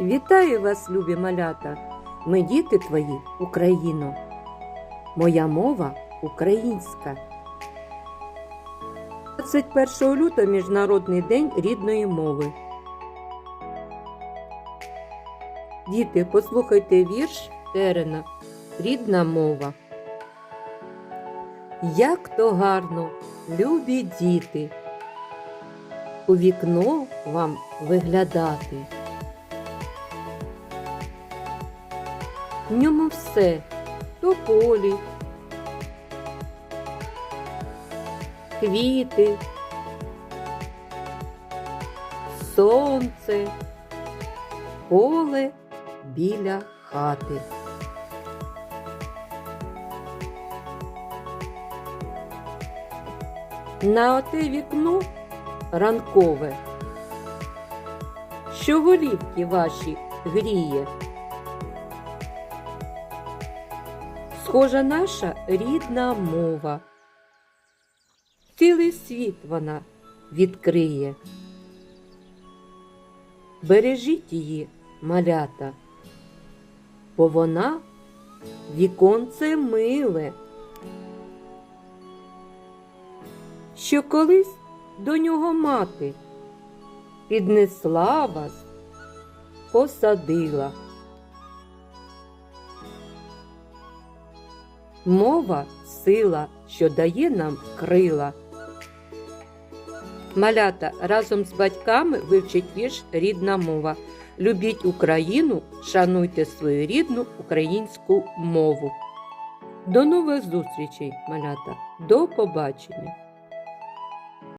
Вітаю вас, любі малята! Ми діти твої, Україно. Моя мова українська. 21 лютого Міжнародний день рідної мови. Діти, послухайте вірш Терена Рідна мова. Як то гарно, любі діти, у вікно вам виглядати. В ньому все. То полі, квіти, сонце, поле біля хати. На оте вікно ранкове, що голівки ваші гріє. Схожа наша рідна мова. Цілий світ вона відкриє. Бережіть її, малята, бо вона віконце миле, що колись до нього мати піднесла вас, посадила. Мова сила, що дає нам крила. Малята разом з батьками вивчить вірш рідна мова. Любіть Україну, шануйте свою рідну українську мову. До нових зустрічей, малята. До побачення!